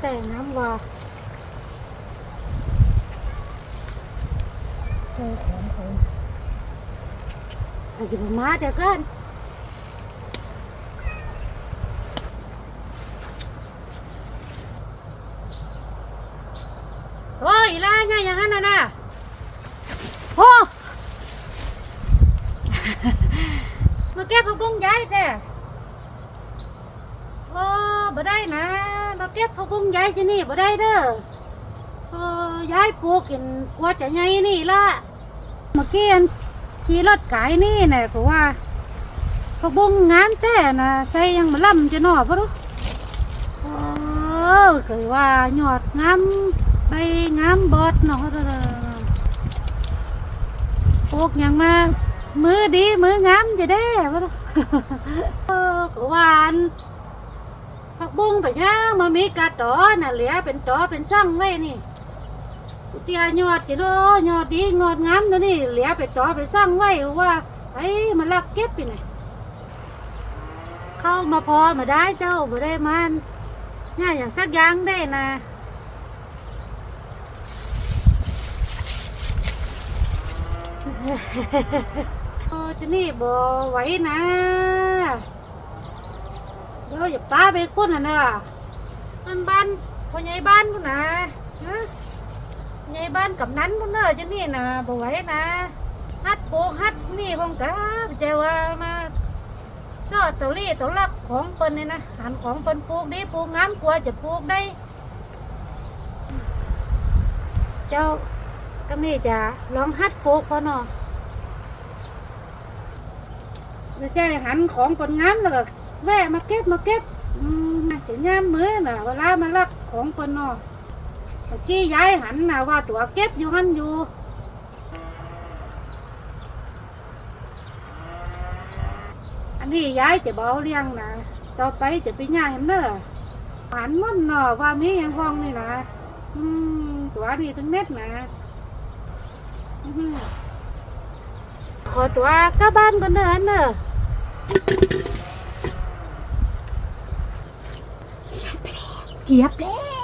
แต่น้ำว่าเออของของอาจจะมาเดี๋ยวกันโอ้ยล่ะไงอย่างนั้นน่ะนะโอ้มาเก็บผักบุ้งย้ายแต่โอ้บ่ได้นะ มาเก็บผักบุ้งย้ายที่นี่บ่ได้เด้อโอ้ย้ายปลูกกินกว่าจะใหญ่นี่ละเมื่อกี้อันขี่รถไกายนี่น่ะเพราะว่าผักบุ้งงามแต่น่ะใส่ยังมาล่ำจะหนอปะรู้โอ้เคยว่ายอดงามใบงามบอดเนาะเด้อปลูกหยังมามือดีมืองามจะได้วะเออก็หวาน ผักบุ้งไปย่างมามีกระตอน่ะเหลือเป็นตอเป็นซ่องไว้นี่กูเตียยอดจะโดยอดดีงอดงามนะนี่เหลือเป็นตอเป็นซ่องไว้ว่าไอ้มันลักเก็บไปไหนเข้ามาพอมาได้เจ้าบ่ได้มันง่ายอย่างสักอย่างได้นะโอ้จะนี่บ่ไหวนะ เดี๋ยวอย่าป้าไปกุ้นอะนะมันบ้านคนใหญ่บ้านพุ่นนะฮะใหญ่บ้านกับนั้นพุ่นเนอะจะนี่นะบ่ไหวนะฮัดโปฮัดนี่พงกะเจ้าว่ามาซอดตัวลี่ตัวลักของเปิ้นนี่นะหันของเปิ้นปลูกดีปลูกงามกว่าจะปลูกได้ เจ้าก็นี่จะลองฮัดปลูกพอเนาะแล้วใจหันของคนงามแล้วก็ แวะมาเก็บมาเก็บอืมจะงามมือน่ะ เวลามารับของคนเนอเมื่อกี้ย้ายหันน่ะว่าตัวเก็บอยู่หันอยู่อันนี้ย้ายจะเบาเลี้ยงนะต่อไปจะไปย่างเน้อหันมันเนอว่ามีอย่างห้องนี่นะอืมตัวนี้ทั้งเน็ดนะขอตัวกลับบ้านก่อนเด้ออันเนอะ เกียบแล้ว